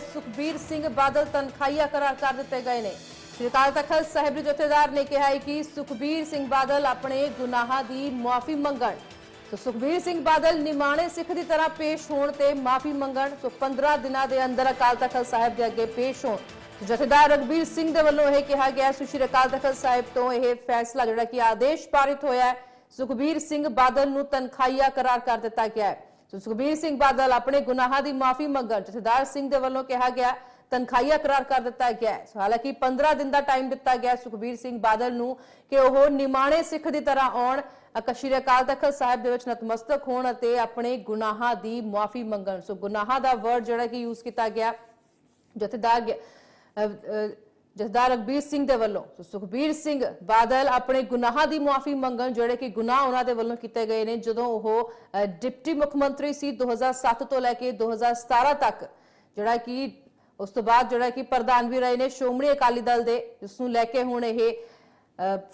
ਸੁਖਬੀਰ ਸਿੰਘ ਬਾਦਲ ਤਨਖਾਹੀਆ ਕਰਾਰ ਕਰ ਦਿੱਤੇ ਗਏ ਨੇ। ਸ੍ਰੀ ਅਕਾਲ ਤਖਤ ਸਾਹਿਬ ਦੇ ਜਥੇਦਾਰ ਨੇ ਕਿਹਾ ਹੈ ਕਿ ਸੁਖਬੀਰ ਸਿੰਘ ਬਾਦਲ ਆਪਣੇ ਗੁਨਾਹਾਂ ਦੀ ਮੁਆਫੀ ਮੰਗਣ। ਸੋ ਸੁਖਬੀਰ ਸਿੰਘ ਬਾਦਲ ਨਿਮਾਣੇ ਸਿੱਖ ਦੀ ਤਰ੍ਹਾਂ ਪੇਸ਼ ਹੋਣ ਤੇ ਮਾਫੀ ਮੰਗਣ। ਸੋ 15 ਦਿਨਾਂ ਦੇ ਅੰਦਰ ਅਕਾਲ ਤਖਤ ਸਾਹਿਬ ਦੇ ਅੱਗੇ ਪੇਸ਼ ਹੋਣ। ਜਥੇਦਾਰ ਰਗਬੀਰ ਸਿੰਘ ਦੇ ਵੱਲੋਂ ਇਹ ਕਿਹਾ ਗਿਆ ਸੋ ਅਕਾਲ ਤਖਤ ਸਾਹਿਬ ਤੋਂ ਇਹ ਫੈਸਲਾ ਜਿਹੜਾ ਕਿ ਆਦੇਸ਼ ਪਾਰਿਤ ਹੋਇਆ ਹੈ। ਸੁਖਬੀਰ ਸਿੰਘ ਬਾਦਲ ਨੂੰ ਤਨਖਾਹੀਆ ਕਰਾਰ ਕਰ ਦਿੱਤਾ ਗਿਆ ਹੈ। ਸੋ ਸੁਖਬੀਰ ਸਿੰਘ ਬਾਦਲ ਆਪਣੇ ਗੁਨਾਹਾਂ ਦੀ ਮਾਫੀ ਮੰਗਣ, ਜਥੇਦਾਰ ਸਿੰਘ ਦੇ ਵੱਲੋਂ ਕਿਹਾ ਗਿਆ, ਤਨਖਾਹੀਆ ਕਰਾਰ ਕਰ ਦਿੱਤਾ ਗਿਆ ਹੈ। ਹਾਲਾਂਕਿ 15 ਦਿਨ ਦਾ ਟਾਈਮ ਦਿੱਤਾ ਗਿਆ ਸੁਖਬੀਰ ਸਿੰਘ ਬਾਦਲ ਨੂੰ ਕਿ ਉਹ ਨਿਮਾਣੇ ਸਿੱਖ ਦੀ ਤਰ੍ਹਾਂ ਆਉਣ। ਅਕ- ਸ਼੍ਰੀ ਅਕਾਲ ਤਖਤ ਸਾਹਿਬ ਦੇ ਵਿੱਚ ਨਤਮਸਤਕ ਹੋਣ ਅਤੇ ਆਪਣੇ ਗੁਨਾਹਾਂ ਦੀ ਮਾਫੀ ਮੰਗਣ। ਸੋ ਗੁਨਾਹਾਂ ਦਾ ਵਰਡ ਜਿਹੜਾ ਕਿ ਯੂਜ਼ ਕੀਤਾ ਗਿਆ, ਜਥੇਦਾਰ ਗ- ਰਗਬੀਰ ਸਿੰਘ ਦੇ ਵੱਲੋਂ ਸੁਖਬੀਰ ਸਿੰਘ ਬਾਦਲ ਆਪਣੇ ਗੁਨਾਹਾਂ ਦੀ ਮੁਆਫੀ ਮੰਗਣ, ਜਿਹੜੇ ਕਿ ਗੁਨਾਹ ਉਹਨਾਂ ਦੇ ਵੱਲੋਂ ਕੀਤੇ ਗਏ ਨੇ, ਜਦੋਂ ਉਹ ਡਿਪਟੀ ਮੁੱਖ ਮੰਤਰੀ ਸੀ 2007 ਤੋਂ ਲੈ ਕੇ 2017 ਤੱਕ, ਜਿਹੜਾ ਕਿ ਉਸ ਤੋਂ ਬਾਅਦ ਜਿਹੜਾ ਕਿ ਪ੍ਰਧਾਨ ਵੀ ਰਹੇ ਨੇ, ਸ਼੍ਰੋਮਣੀ ਅਕਾਲੀ ਦਲ ਦੇ, ਜਿਸ ਨੂੰ ਲੈ ਕੇ ਹੁਣ ਇਹ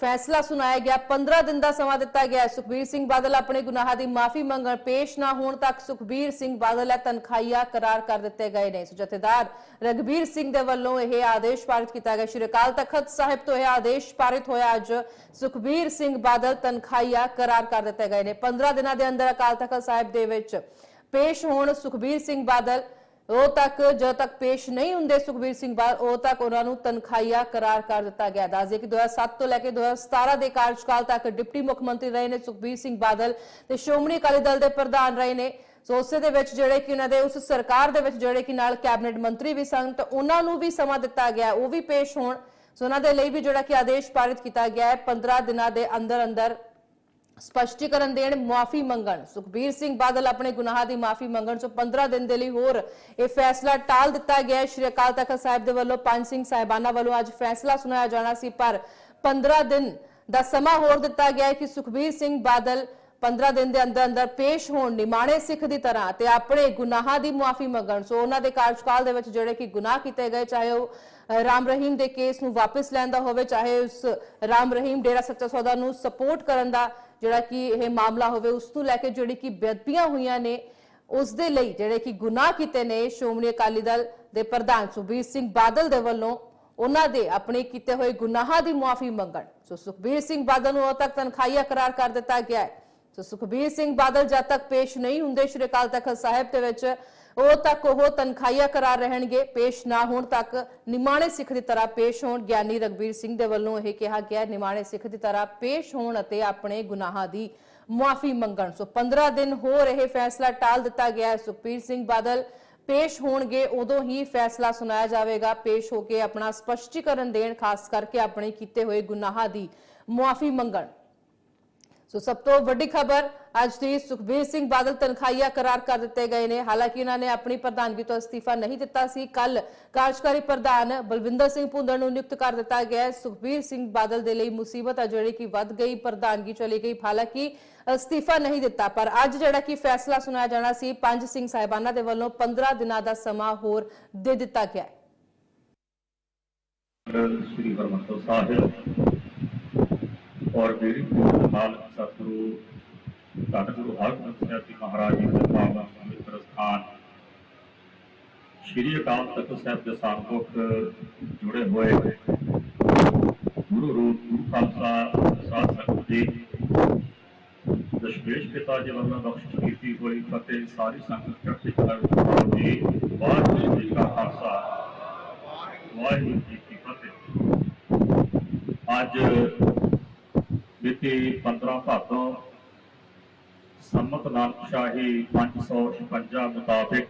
ਫੈਸਲਾ ਸੁਣਾਇਆ ਗਿਆ 15 ਦਿਨ ਦਾ ਸਮਾਂ ਦਿੱਤਾ ਗਿਆ ਸੁਖਬੀਰ ਸਿੰਘ ਬਾਦਲ ਆਪਣੇ ਗੁਨਾਹਾਂ ਦੀ ਮਾਫੀ ਮੰਗਣ ਪੇਸ਼ ਨਾ ਹੋਣ ਤੱਕ ਸੁਖਬੀਰ ਸਿੰਘ ਬਾਦਲ ਹੈ ਤਨਖਾਹੀਆ ਕਰਾਰ ਕਰ ਦਿੱਤੇ ਗਏ ਨੇ। ਸੋ ਜਥੇਦਾਰ ਰਗਬੀਰ ਸਿੰਘ ਦੇ ਵੱਲੋਂ ਇਹ ਆਦੇਸ਼ ਪਾਰਿਤ ਕੀਤਾ ਗਿਆ। ਸ਼੍ਰੀ ਅਕਾਲ ਤਖਤ ਸਾਹਿਬ ਤੋਂ ਇਹ ਆਦੇਸ਼ ਪਾਰਿਤ ਹੋਇਆ। ਅੱਜ ਸੁਖਬੀਰ ਸਿੰਘ ਬਾਦਲ ਤਨਖਾਹੀਆ ਕਰਾਰ ਕਰ ਦਿੱਤੇ ਗਏ ਨੇ। 15 ਦਿਨਾਂ ਦੇ ਅੰਦਰ ਅਕਾਲ ਤਖਤ ਸਾਹਿਬ ਦੇ ਵਿੱਚ ਪੇਸ਼ ਹੋਣ ਸੁਖਬੀਰ ਸਿੰਘ ਬਾਦਲ ਉਹ ਤੱਕ ਜਦੋਂ ਤੱਕ ਪੇਸ਼ ਨਹੀਂ ਹੁੰਦੇ ਸੁਖਬੀਰ ਸਿੰਘ ਬਾਦਲ ਉਹ ਤੱਕ ਉਹਨਾਂ ਨੂੰ ਤਨਖਾਹੀਆ ਕਰਾਰ ਕਰ ਦਿੱਤਾ ਗਿਆ। ਦੱਸਦੇ ਕਿ 2007 ਤੋਂ ਲੈ ਕੇ 2017 ਦੇ ਕਾਰਜਕਾਲ ਤੱਕ ਡਿਪਟੀ ਮੁੱਖ ਮੰਤਰੀ ਰਹੇ ਨੇ ਸੁਖਬੀਰ ਸਿੰਘ ਬਾਦਲ ਤੇ ਸ਼੍ਰੋਮਣੀ ਅਕਾਲੀ ਦਲ ਦੇ ਪ੍ਰਧਾਨ ਰਹੇ ਨੇ। ਸੋ ਉਸੇ ਦੇ ਵਿੱਚ ਜਿਹੜੇ ਕਿ ਉਹਨਾਂ ਦੇ, ਉਸ ਸਰਕਾਰ ਦੇ ਵਿੱਚ ਜਿਹੜੇ ਕਿ ਨਾਲ ਕੈਬਨਿਟ ਮੰਤਰੀ ਵੀ ਸਨ, ਤਾਂ ਉਹਨਾਂ ਨੂੰ ਵੀ ਸਮਾਂ ਦਿੱਤਾ ਗਿਆ, ਉਹ ਵੀ ਪੇਸ਼ ਹੋਣ। ਸੋ ਉਹਨਾਂ ਦੇ ਲਈ ਵੀ ਜਿਹੜਾ ਕਿ ਆਦੇਸ਼ ਪਾਰਿਤ ਕੀਤਾ ਗਿਆ ਹੈ 15 ਦਿਨਾਂ ਦੇ ਅੰਦਰ ਅੰਦਰ ਸਪਸ਼ਟੀਕਰਨ ਦੇਣ, ਮਾਫੀ ਮੰਗਣ। ਸੁਖਬੀਰ ਸਿੰਘ ਬਾਦਲ ਆਪਣੇ ਗੁਨਾਹਾਂ ਦੀ ਮਾਫੀ ਮੰਗਣ ਸੋ 15 ਦਿਨ ਦੇ ਲਈ ਹੋਰ ਇਹ ਫੈਸਲਾ ਟਾਲ ਦਿੱਤਾ ਗਿਆ ਹੈ। ਸ਼੍ਰੀ ਅਕਾਲ ਤਖਤ ਸਾਹਿਬ ਦੇ ਵੱਲੋਂ ਪੰਜ ਸਿੰਘ ਸਾਹਿਬਾਨਾਂ ਵੱਲੋਂ ਅੱਜ ਫੈਸਲਾ ਸੁਣਾਇਆ ਜਾਣਾ ਸੀ, ਪਰ 15 ਦਿਨ ਦਾ ਸਮਾਂ ਹੋਰ ਦਿੱਤਾ ਗਿਆ ਹੈ ਕਿ ਸੁਖਬੀਰ ਸਿੰਘ ਬਾਦਲ 15 ਦਿਨ ਦੇ ਅੰਦਰ ਅੰਦਰ ਪੇਸ਼ ਹੋਣ ਨਿਮਾਣੇ ਸਿੱਖ ਦੀ ਤਰ੍ਹਾਂ ਤੇ ਆਪਣੇ ਗੁਨਾਹਾਂ ਦੀ ਮਾਫੀ ਮੰਗਣ। ਸੋ ਉਹਨਾਂ ਦੇ ਕਾਰਜਕਾਲ ਦੇ ਵਿੱਚ ਜਿਹੜੇ ਕਿ ਗੁਨਾਹ ਕੀਤੇ ਗਏ, ਚਾਹੇ ਉਹ ਰਾਮ ਰਹੀਮ ਦੇ ਕੇਸ ਨੂੰ ਵਾਪਸ ਲੈਣ ਦਾ ਹੋਵੇ, ਚਾਹੇ ਉਸ ਰਾਮ ਰਹੀਮ ਡੇਰਾ ਸੱਚਾ ਸੌਦਾ ਨੂੰ ਸਪੋਰਟ ਕਰਨ ਦਾ ਜਿਹੜਾ ਕਿ ਇਹ ਮਾਮਲਾ ਹੋਵੇ, ਉਸ ਤੋਂ ਲੈ ਕੇ ਜਿਹੜੀ ਕਿ ਬੇਅਦਬੀਆਂ ਹੋਈਆਂ ਨੇ, ਉਸ ਦੇ ਲਈ ਜਿਹੜੇ ਕਿ ਗੁਨਾਹ ਕੀਤੇ ਨੇ ਸ਼੍ਰੋਮਣੀ ਅਕਾਲੀ ਦਲ ਦੇ ਪ੍ਰਧਾਨ ਸੁਖਬੀਰ ਸਿੰਘ ਬਾਦਲ ਦੇ ਵੱਲੋਂ, ਉਹਨਾਂ ਦੇ ਆਪਣੇ ਕੀਤੇ ਹੋਏ ਗੁਨਾਹਾਂ ਦੀ ਮਾਫੀ ਮੰਗਣ। ਸੋ ਸੁਖਬੀਰ ਸਿੰਘ ਬਾਦਲ ਨੂੰ ਉਦੋਂ ਤੱਕ ਤਨਖਾਹੀਆ ਕਰਾਰ ਕਰ ਦਿੱਤਾ ਗਿਆ ਹੈ। ਸੋ ਸੁਖਬੀਰ ਸਿੰਘ ਬਾਦਲ ਜਦ ਤੱਕ ਪੇਸ਼ ਨਹੀਂ ਹੁੰਦੇ, ਸ਼੍ਰੀ ਅਕਾਲ ਤਖਤ ਸਾਹਿਬ ਦੇ ਵਿੱਚ, ਉਹ ਤੱਕ ਉਹ ਤਨਖਾਹੀਆ ਕਰਾਰ ਰਹਿਣਗੇ, ਪੇਸ਼ ਨਾ ਹੋਣ ਤੱਕ ਨਿਮਾਣੇ ਸਿੱਖ ਦੀ ਤਰ੍ਹਾਂ ਪੇਸ਼ ਹੋਣ। ਗਿਆਨੀ ਰਗਬੀਰ ਸਿੰਘ ਦੇ ਵੱਲੋਂ ਇਹ ਕਿਹਾ ਗਿਆ, ਨਿਮਾਣੇ ਸਿੱਖ ਦੀ ਤਰ੍ਹਾਂ ਪੇਸ਼ ਹੋਣ ਅਤੇ ਆਪਣੇ ਗੁਨਾਹਾਂ ਦੀ ਮੁਆਫੀ ਮੰਗਣ। ਸੋ 15 ਦਿਨ ਹੋਰ ਇਹ ਫੈਸਲਾ ਟਾਲ ਦਿੱਤਾ ਗਿਆ ਹੈ। ਸੁਖਬੀਰ ਸਿੰਘ ਬਾਦਲ ਪੇਸ਼ ਹੋਣਗੇ, ਉਦੋਂ ਹੀ ਫੈਸਲਾ ਸੁਣਾਇਆ ਜਾਵੇਗਾ। ਪੇਸ਼ ਹੋ ਕੇ ਆਪਣਾ ਸਪਸ਼ਟੀਕਰਨ ਦੇਣ, ਖਾਸ ਕਰਕੇ ਆਪਣੇ ਕੀਤੇ ਹੋਏ ਗੁਨਾਹਾਂ ਦੀ ਮੁਆਫੀ ਮੰਗਣ। ਸੋ ਸਭ ਤੋਂ ਵੱਡੀ ਖਬਰ, ਅੱਜ ਦੀ ਸੁਖਬੀਰ ਸਿੰਘ ਬਾਦਲ ਤਨਖਾਹੀਆ ਕਰਾਰ ਕਰ ਦਿੱਤੇ ਗਏ ਨੇ। ਹਾਲਾਂਕਿ ਉਹਨਾਂ ਨੇ ਆਪਣੀ ਪ੍ਰਧਾਨਗੀ ਤੋਂ ਅਸਤੀਫਾ ਨਹੀਂ ਦਿੱਤਾ ਸੀ। ਕੱਲ ਕਾਰਜਕਾਰੀ ਪ੍ਰਧਾਨ ਬਲਵਿੰਦਰ ਸਿੰਘ ਭੁੰਦੜ ਨੂੰ ਨਿਯੁਕਤ ਕਰ ਦਿੱਤਾ ਗਿਆ ਸੁਖਬੀਰ ਸਿੰਘ ਬਾਦਲ ਦੇ ਲਈ ਮੁਸੀਬਤ ਆ ਜਿਹੜੀ ਕਿ ਵੱਧ ਗਈ, ਪ੍ਰਧਾਨਗੀ ਚਲੀ ਗਈ। ਹਾਲਾਂਕਿ ਅਸਤੀਫਾ ਨਹੀਂ ਦਿੱਤਾ, ਪਰ ਅੱਜ ਜਿਹੜਾ ਕਿ ਫੈਸਲਾ ਸੁਣਾਇਆ ਜਾਣਾ ਸੀ, ਪੰਜ ਸਿੰਘ ਸਾਹਿਬਾਨਾਂ ਦੇ ਵੱਲੋਂ 15 ਦਿਨਾਂ ਦਾ ਸਮਾਂ ਹੋਰ ਦੇ ਦਿੱਤਾ ਗਿਆ ਸ੍ਰੀ ਹਰਮੰਦਰ ਸਾਹਿਬ ਔਰ ਮੇਰੀ ਮਾਲਕ ਸਤਿਗੁਰੂ ਧੰਨ ਗੁਰੂ ਹਰਗੋਬਿੰਦ ਸਾਹਿਬ ਜੀ ਮਹਾਰਾਜ ਜੀ ਦੇ ਪਾਵਨ ਪਵਿੱਤਰ ਸਥਾਨ। ਸ੍ਰੀ ਅਕਾਲ ਤਖਤ ਸਾਹਿਬ ਦੇ ਸਾਹਮਣੇ ਜੁੜੇ ਹੋਏ ਗੁਰੂ ਰੂਪ ਗੁਰੂ ਖਾਲਸਾ ਸਾਧ ਸੰਗਤ ਜੀ, ਦਸ਼ਮੇਸ਼ ਪਿਤਾ ਜੀ ਵੱਲੋਂ ਬਖਸ਼ਿਸ਼ ਕੀਤੀ ਹੋਈ ਫਤਿਹ ਸਾਰੀ ਸੰਗਤ ਚੜ੍ਹਦੀ ਕਲਾ ਵਿੱਚ ਪਾਓ ਜੀ, ਵਾਹਿਗੁਰੂ ਜੀ ਕਾ ਖਾਲਸਾ, ਵਾਹਿਗੁਰੂ ਜੀ ਕੀ ਫਤਿਹ। ਅੱਜ ਮਿਤੀ 15 ਭਾਦੋਂ ਸੰਮਤ ਨਾਨਕ ਸ਼ਾਹੀ 556 ਮੁਤਾਬਿਕ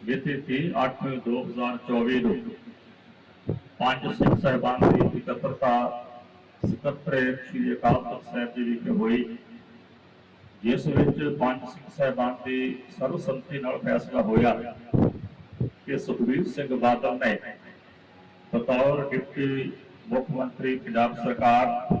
ਮਿਤੀ 30/8/2024 ਨੂੰ ਪੰਜ ਸਿੱਖ ਸਾਹਿਬਾਨ ਦੀ ਇਕੱਤਰਤਾ ਸਕੱਤਰ ਸ੍ਰੀ ਅਕਾਲ ਤਖਤ ਸਾਹਿਬ ਜੀ ਵਿਖੇ ਹੋਈ, ਜਿਸ ਵਿੱਚ ਪੰਜ ਸਿੱਖ ਸਾਹਿਬਾਨ ਦੀ ਸਰਬਸੰਮਤੀ ਨਾਲ ਫੈਸਲਾ ਹੋਇਆ ਕਿ ਸੁਖਬੀਰ ਸਿੰਘ ਬਾਦਲ ਨੇ ਬਤੌਰ ਡਿਪਟੀ ਮੁੱਖ ਮੰਤਰੀ ਪੰਜਾਬ ਸਰਕਾਰ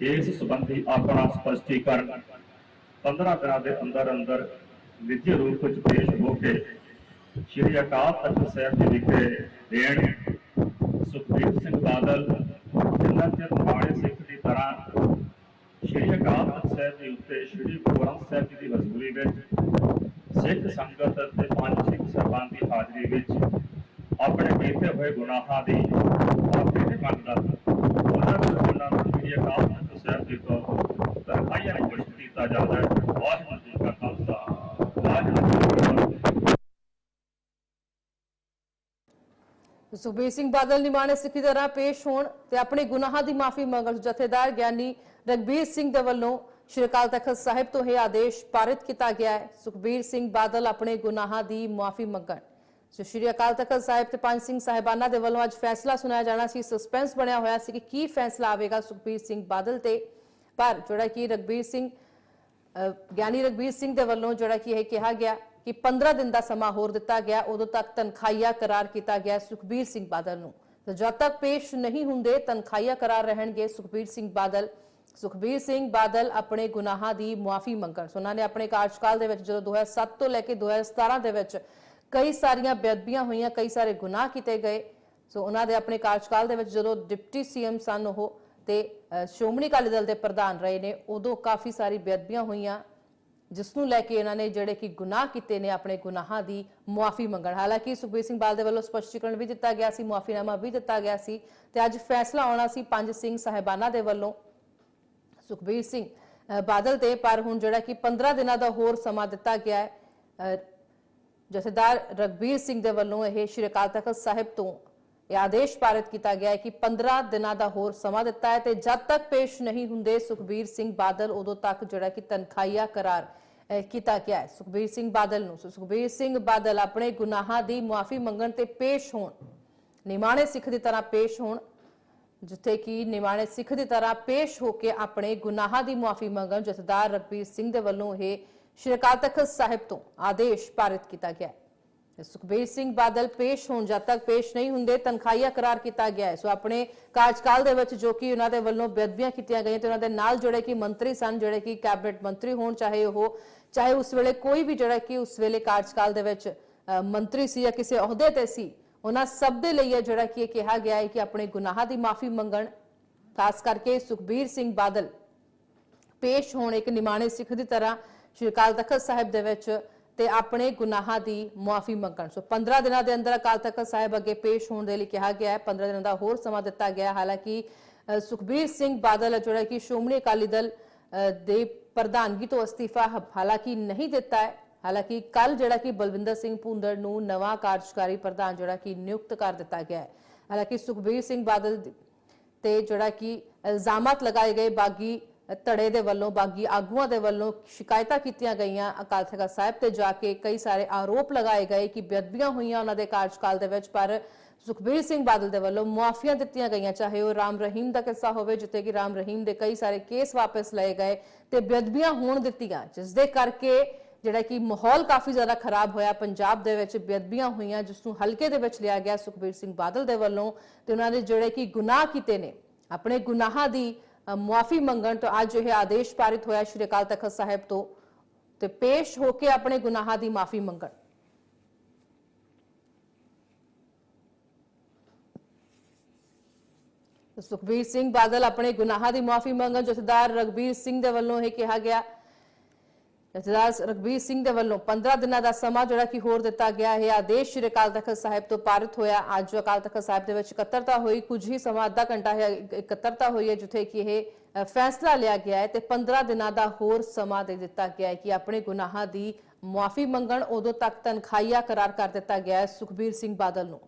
ਇਸ ਸੰਬੰਧੀ ਆਪਣਾ ਸਪਸ਼ਟੀਕਰਨ 15 ਦਿਨਾਂ ਦੇ ਅੰਦਰ ਅੰਦਰ ਨਿੱਜੀ ਰੂਪ ਵਿੱਚ ਪੇਸ਼ ਹੋ ਕੇ ਸ਼੍ਰੀ ਅਕਾਲ ਤਖਤ ਸਾਹਿਬ ਜੀ ਵਿਖੇ ਦੇਣ ਸੁਖਬੀਰ ਸਿੰਘ ਬਾਦਲ ਜਿਨ੍ਹਾਂ ਚਿਰ ਮਾੜੇ ਸਿੱਖ ਦੀ ਤਰ੍ਹਾਂ ਸ਼੍ਰੀ ਅਕਾਲ ਤਖਤ ਸਾਹਿਬ ਜੀ ਉੱਤੇ ਸ਼੍ਰੀ ਗੁਰੂ ਗ੍ਰੰਥ ਸਾਹਿਬ ਜੀ ਦੀ ਹਜ਼ੂਰੀ ਵਿੱਚ ਸਿੱਖ ਸੰਗਤ ਅਤੇ ਪੰਜ ਸਿੱਖ ਸਰਬਾਨ ਦੀ ਹਾਜ਼ਰੀ ਵਿੱਚ ਆਪਣੇ ਕੀਤੇ ਹੋਏ ਗੁਨਾਹਾਂ ਦੀ ਮਾਫੀ ਨਹੀਂ ਮੰਗਦਾ ਉਹਨਾਂ ਨੂੰ ਉਹਨਾਂ ਨੂੰ ਸ਼੍ਰੀ ਅਕਾਲ ਤਖਤ ਸਾਹਿਬ ਜੀ ਤੋਂ ਤਰਖਾਈਆਂ ਨਹੀਂ ਪੁੱਛ ਕੀਤਾ ਜਾਂਦਾ ਹੈ ਵਾਹਿਗੁਰੂ ਜੀ ਕਾ ਖਾਲਸਾ ਵਾਹਿਗੁਰੂ ਜੀ ਕੀ ਫਤਿਹ ਸੁਖਬੀਰ ਸਿੰਘ ਬਾਦਲ ਨਿਮਾਣੇ ਸਿੱਖੀ ਤਰ੍ਹਾਂ ਪੇਸ਼ ਹੋਣ ਤੇ ਆਪਣੇ ਗੁਨਾਹਾਂ ਦੀ ਮਾਫੀ ਮੰਗਣ ਜਥੇਦਾਰ ਗਿਆਨੀ ਰਗਬੀਰ ਸਿੰਘ ਦੇ ਵੱਲੋਂ ਸ਼੍ਰੀ ਅਕਾਲ ਤਖਤ ਸਾਹਿਬ ਤੋਂ ਇਹ ਆਦੇਸ਼ ਪਾਰਿਤ ਕੀਤਾ ਗਿਆ ਹੈ। ਸੁਖਬੀਰ ਸਿੰਘ ਬਾਦਲ ਆਪਣੇ ਗੁਨਾਹਾਂ ਦੀ ਮਾਫੀ ਮੰਗਣ। ਸੋ ਸ਼੍ਰੀ ਅਕਾਲ ਤਖਤ ਸਾਹਿਬ ਤੇ ਪੰਜ ਸਿੰਘ ਸਾਹਿਬਾਨਾਂ ਦੇ ਵੱਲੋਂ ਅੱਜ ਫੈਸਲਾ ਸੁਣਾਇਆ ਜਾਣਾ ਸੀ। ਸਸਪੈਂਸ ਬਣਿਆ ਹੋਇਆ ਸੀ ਕਿ ਕੀ ਫੈਸਲਾ ਆਵੇਗਾ ਸੁਖਬੀਰ ਸਿੰਘ ਬਾਦਲ ਤੇ। ਪਰ ਜਿਹੜਾ ਕਿ ਰਗਬੀਰ ਸਿੰਘ ਗਿਆਨੀ ਰਗਬੀਰ ਸਿੰਘ ਦੇ ਵੱਲੋਂ ਜਿਹੜਾ ਕਿ ਇਹ ਕਿਹਾ ਗਿਆ ਕਿ 15 ਦਿਨ ਦਾ ਸਮਾਂ ਹੋਰ ਦਿੱਤਾ ਗਿਆ, ਉਦੋਂ ਤੱਕ ਤਨਖਾਹੀਆ ਕਰਾਰ ਕੀਤਾ ਗਿਆ ਸੁਖਬੀਰ ਸਿੰਘ ਬਾਦਲ ਨੂੰ। ਜਦ ਤੱਕ ਪੇਸ਼ ਨਹੀਂ ਹੁੰਦੇ, ਤਨਖਾਹੀਆ ਕਰਾਰ ਰਹਿਣਗੇ ਸੁਖਬੀਰ ਸਿੰਘ ਬਾਦਲ। ਸੁਖਬੀਰ ਸਿੰਘ ਬਾਦਲ ਆਪਣੇ ਗੁਨਾਹਾਂ ਦੀ ਮੁਆਫੀ ਮੰਗਣ। ਸੋ ਉਹਨਾਂ ਨੇ ਆਪਣੇ ਕਾਰਜਕਾਲ ਦੇ ਵਿੱਚ ਜਦੋਂ 2007 ਤੋਂ ਲੈ ਕੇ 2017 ਦੇ ਵਿੱਚ ਕਈ ਸਾਰੀਆਂ ਬੇਅਦਬੀਆਂ ਹੋਈਆਂ, ਕਈ ਸਾਰੇ ਗੁਨਾਹ ਕੀਤੇ ਗਏ। ਸੋ ਉਹਨਾਂ ਦੇ ਆਪਣੇ ਕਾਰਜਕਾਲ ਦੇ ਵਿੱਚ ਜਦੋਂ ਡਿਪਟੀ ਸੀਐਮ ਸਨ ਉਹ ਤੇ ਸ਼੍ਰੋਮਣੀ ਅਕਾਲੀ ਦਲ ਦੇ ਪ੍ਰਧਾਨ ਰਹੇ ਨੇ, ਉਦੋਂ ਕਾਫੀ ਸਾਰੀ ਬੇਅਦਬੀਆਂ ਹੋਈਆਂ। ਜਿਸ ਨੂੰ ਲੈ ਕੇ ਇਹਨਾਂ ਨੇ ਜਿਹੜੇ ਕਿ ਗੁਨਾਹ ਕੀਤੇ ਨੇ ਆਪਣੇ ਗੁਨਾਹਾਂ ਦੀ ਮੁਆਫੀ ਮੰਗਣ। ਹਾਲਾਂਕਿ ਸੁਖਬੀਰ ਸਿੰਘ ਬਾਦਲ ਦੇ ਵੱਲੋਂ ਸਪਸ਼ਟੀਕਰਨ ਵੀ ਦਿੱਤਾ ਗਿਆ ਸੀ, ਮੁਆਫੀਨਾਮਾ ਵੀ ਦਿੱਤਾ ਗਿਆ ਸੀ ਤੇ ਅੱਜ ਫੈਸਲਾ ਆਉਣਾ ਸੀ ਪੰਜ ਸਿੰਘ ਸਾਹਿਬਾਨਾਂ ਦੇ ਵੱਲੋਂ। ਸੁਖਬੀਰ ਸਿੰਘ ਬਾਦਲ ਤੇ ਪਰ ਹੁਣ ਜਿਹੜਾ ਕਿ 15 ਦਿਨਾਂ ਦਾ ਹੋਰ ਸਮਾਂ ਦਿੱਤਾ ਗਿਆ ਹੈ ਜਥੇਦਾਰ ਰਗਬੀਰ ਸਿੰਘ ਦੇ ਵੱਲੋਂ ਇਹ ਸ਼੍ਰੀ ਅਕਾਲ ਤਖਤ ਸਾਹਿਬ ਤੋਂ ਇਹ ਆਦੇਸ਼ ਪਾਰਿਤ ਕੀਤਾ ਗਿਆ ਹੈ ਕਿ 15 ਦਿਨਾਂ ਦਾ ਹੋਰ ਸਮਾਂ ਦਿੱਤਾ ਹੈ ਤੇ ਜਦ ਤੱਕ ਪੇਸ਼ ਨਹੀਂ ਹੁੰਦੇ ਸੁਖਬੀਰ ਸਿੰਘ ਬਾਦਲ, ਉਦੋਂ ਤੱਕ ਜਿਹੜਾ ਕਿ ਤਨਖਾਹੀਆ ਕਰਾਰ ਕੀਤਾ ਗਿਆ ਹੈ। ਸੁਖਬੀਰ ਸਿੰਘ ਬਾਦਲ ਨੂੰ। ਸੋ ਸੁਖਬੀਰ ਸਿੰਘ ਬਾਦਲ ਆਪਣੇ ਗੁਨਾਹਾਂ ਦੀ ਮੁਆਫੀ ਮੰਗਣ ਤੇ ਪੇਸ਼ ਹੋਣ। ਨਿਮਾਣੇ ਸਿੱਖ ਦੀ ਤਰ੍ਹਾਂ ਪੇਸ਼ ਹੋਣ, ਜਿੱਥੇ ਕਿ ਨਿਮਾਣੇ ਸਿੱਖ ਦੀ ਤਰ੍ਹਾਂ ਪੇਸ਼ ਹੋ ਕੇ ਆਪਣੇ ਗੁਨਾਹਾਂ ਦੀ ਮੁਆਫੀ ਮੰਗਣ, ਜਥੇਦਾਰ ਰਗਬੀਰ ਸਿੰਘ ਦੇ ਵੱਲੋਂ ਇਹ ਸ਼੍ਰੀ ਅਕਾਲ ਤਖਤ ਸਾਹਿਬ ਤੋਂ ਆਦੇਸ਼ ਪਾਰਿਤ ਕੀਤਾ ਗਿਆ ਹੈ। ਤੇ ਸੁਖਬੀਰ ਸਿੰਘ ਬਾਦਲ ਪੇਸ਼ ਹੋਣ, ਜਦ ਤੱਕ ਪੇਸ਼ ਨਹੀਂ ਹੁੰਦੇ, ਤਨਖਾਹੀਆ ਕਰਾਰ ਕੀਤਾ ਗਿਆ ਹੈ। ਸੋ ਆਪਣੇ ਕਾਰਜਕਾਲ ਦੇ ਵਿੱਚ ਜੋ ਕਿ ਉਹਨਾਂ ਦੇ ਵੱਲੋਂ ਬੇਅਦਬੀਆਂ ਕੀਤੀਆਂ ਗਈਆਂ ਤੇ ਉਹਨਾਂ ਦੇ ਨਾਲ ਜਿਹੜੇ ਕਿ ਮੰਤਰੀ ਸਨ, ਜਿਹੜੇ ਕਿ ਕੈਬਨਿਟ ਮੰਤਰੀ ਹੋਣ, ਚਾਹੇ ਉਹ, ਚਾਹੇ ਉਸ ਵੇਲੇ ਕੋਈ ਵੀ ਜਿਹੜਾ ਕਿ ਉਸ ਵੇਲੇ ਕਾਰਜਕਾਲ ਦੇ ਵਿੱਚ ਮੰਤਰੀ ਸੀ ਜਾਂ ਕਿਸੇ ਅਹੁਦੇ ਤੇ ਸੀ, ਉਹਨਾਂ ਸਭ ਦੇ ਲਈ ਇਹ ਜਿਹੜਾ ਕਿ ਇਹ ਕਿਹਾ ਗਿਆ ਹੈ ਕਿ ਆਪਣੇ ਗੁਨਾਹਾਂ ਦੀ ਮਾਫੀ ਮੰਗਣ। ਖਾਸ ਕਰਕੇ ਸੁਖਬੀਰ ਸਿੰਘ ਬਾਦਲ ਪੇਸ਼ ਹੋਣ ਇੱਕ ਨਿਮਾਣੇ ਸਿੱਖ ਦੀ ਤਰ੍ਹਾਂ, ਸ਼੍ਰੀ ਅਕਾਲ ਤਖਤ ਸਾਹਿਬ ਦੇ ਵਿੱਚ ਤੇ ਆਪਣੇ ਗੁਨਾਹਾਂ ਦੀ ਮੁਆਫੀ ਮੰਗਣ। ਸੋ 15 ਦਿਨਾਂ ਦੇ ਅੰਦਰ ਅਕਾਲ ਤਖਤ ਸਾਹਿਬ ਅੱਗੇ ਪੇਸ਼ ਹੋਣ ਦੇ ਲਈ ਕਿਹਾ ਗਿਆ ਹੈ। 15 ਦਿਨਾਂ ਦਾ ਹੋਰ ਸਮਾਂ ਦਿੱਤਾ ਗਿਆ। ਹਾਲਾਂਕਿ ਸੁਖਬੀਰ ਸਿੰਘ ਬਾਦਲ ਜਿਹੜਾ ਕਿ ਸ਼੍ਰੋਮਣੀ ਅਕਾਲੀ ਦਲ ਅ, ਦੇ ਪ੍ਰਧਾਨਗੀ ਤੋਂ ਅਸਤੀਫਾ ਹਾਲਾਂਕਿ ਨਹੀਂ ਦਿੱਤਾ ਹੈ। ਹਾਲਾਂਕਿ ਕੱਲ ਜਿਹੜਾ ਕਿ ਬਲਵਿੰਦਰ ਸਿੰਘ ਭੁੰਦੜ ਨੂੰ ਨਵਾਂ ਕਾਰਜਕਾਰੀ ਪ੍ਰਧਾਨ ਜਿਹੜਾ ਕਿ ਨਿਯੁਕਤ ਕਰ ਦਿੱਤਾ ਗਿਆ ਹੈ। ਹਾਲਾਂਕਿ ਸੁਖਬੀਰ ਸਿੰਘ ਬਾਦਲ ਤੇ ਜਿਹੜਾ ਕਿ ਇਲਜ਼ਾਮਤ ਲਗਾਏ ਗਏ ਬਾਗੀ ਧੜੇ ਦੇ ਵੱਲੋਂ, ਬਾਗੀ ਆਗੂਆਂ ਦੇ ਵੱਲੋਂ ਸ਼ਿਕਾਇਤਾਂ ਕੀਤੀਆਂ ਗਈਆਂ। ਅਕਾਲ ਤਖਤ ਸਾਹਿਬ ਤੇ ਜਾ ਕੇ ਕਈ ਸਾਰੇ ਆਰੋਪ ਲਗਾਏ ਗਏ ਕਿ ਬੇਅਦਬੀਆਂ ਹੋਈਆਂ ਉਹਨਾਂ ਦੇ ਕਾਰਜਕਾਲ ਦੇ ਵਿੱਚ, ਪਰ ਸੁਖਬੀਰ ਸਿੰਘ ਬਾਦਲ ਦੇ ਵੱਲੋਂ ਮੁਆਫੀਆਂ ਦਿੱਤੀਆਂ ਗਈਆਂ, ਚਾਹੇ ਉਹ ਰਾਮ ਰਹੀਮ ਦਾ ਕਿੱਸਾ ਹੋਵੇ, ਜਿੱਥੇ ਕਿ ਰਾਮ ਰਹੀਮ ਦੇ ਕਈ ਸਾਰੇ ਕੇਸ ਵਾਪਸ ਲਏ ਗਏ ਤੇ ਬੇਅਦਬੀਆਂ ਹੋਣ ਦਿੱਤੀਆਂ, ਜਿਸ ਦੇ ਕਰਕੇ ਜਿਹੜਾ ਕਿ ਮਾਹੌਲ ਕਾਫੀ ਜ਼ਿਆਦਾ ਖਰਾਬ ਹੋਇਆ। ਪੰਜਾਬ ਦੇ ਵਿੱਚ ਬੇਅਦਬੀਆਂ ਹੋਈਆਂ, ਜਿਸ ਨੂੰ ਹਲਕੇ ਦੇ ਵਿੱਚ ਲਿਆ ਗਿਆ ਸੁਖਬੀਰ ਸਿੰਘ ਬਾਦਲ ਦੇ ਵੱਲੋਂ, ਤੇ ਉਹਨਾਂ ਦੇ ਜਿਹੜੇ ਕਿ ਗੁਨਾਹ ਕੀਤੇ ਨੇ, ਆਪਣੇ ਗੁਨਾਹਾਂ ਦੀ ਮੁਆਫੀ ਮੰਗਣ ਤੋਂ ਅੱਜ ਇਹ ਆਦੇਸ਼ ਪਾਰਿਤ ਹੋਇਆ ਸ਼੍ਰੀ ਅਕਾਲ ਤਖਤ ਸਾਹਿਬ ਤੋਂ ਤੇ ਪੇਸ਼ ਹੋ ਕੇ ਆਪਣੇ ਗੁਨਾਹਾਂ ਦੀ ਮਾਫੀ ਮੰਗਣ। ਸੁਖਬੀਰ ਸਿੰਘ ਬਾਦਲ ਆਪਣੇ ਗੁਨਾਹਾਂ ਦੀ ਮਾਫੀ ਮੰਗਣ, ਜਥੇਦਾਰ ਰਗਬੀਰ ਸਿੰਘ ਦੇ ਵੱਲੋਂ ਇਹ ਕਿਹਾ ਗਿਆ ਜਥੇਦਾਰ ਰਗਬੀਰ ਸਿੰਘ ਦੇ ਵੱਲੋਂ 15 ਦਿਨਾਂ ਦਾ ਸਮਾਂ ਜਿਹੜਾ ਕਿ ਹੋਰ ਦਿੱਤਾ ਗਿਆ ਹੈ। ਆਦੇਸ਼ ਸ਼੍ਰੀ ਅਕਾਲ ਤਖਤ ਸਾਹਿਬ ਤੋਂ ਪਾਰਿਤ ਹੋਇਆ। ਅੱਜ ਅਕਾਲ ਤਖਤ ਸਾਹਿਬ ਦੇ ਵਿੱਚ ਇਕੱਤਰਤਾ ਹੋਈ। ਕੁਝ ਹੀ ਸਮਾਂ ਅੱਧਾ ਘੰਟਾ ਹੈ ਇਕੱਤਰਤਾ ਹੋਈ ਹੈ, ਜਿੱਥੇ ਕਿ ਇਹ ਫੈਸਲਾ ਲਿਆ ਗਿਆ ਹੈ ਤੇ 15 ਦਿਨਾਂ ਦਾ ਹੋਰ ਸਮਾਂ ਦੇ ਦਿੱਤਾ ਗਿਆ ਹੈ ਕਿ ਆਪਣੇ ਗੁਨਾਹਾਂ ਦੀ ਮੁਆਫੀ ਮੰਗਣ। ਉਦੋਂ ਤੱਕ ਤਨਖਾਹੀਆ ਕਰਾਰ ਕਰ ਦਿੱਤਾ ਗਿਆ ਹੈ। ਸੁਖਬੀਰ ਸਿੰਘ ਬਾਦਲ ਨੂੰ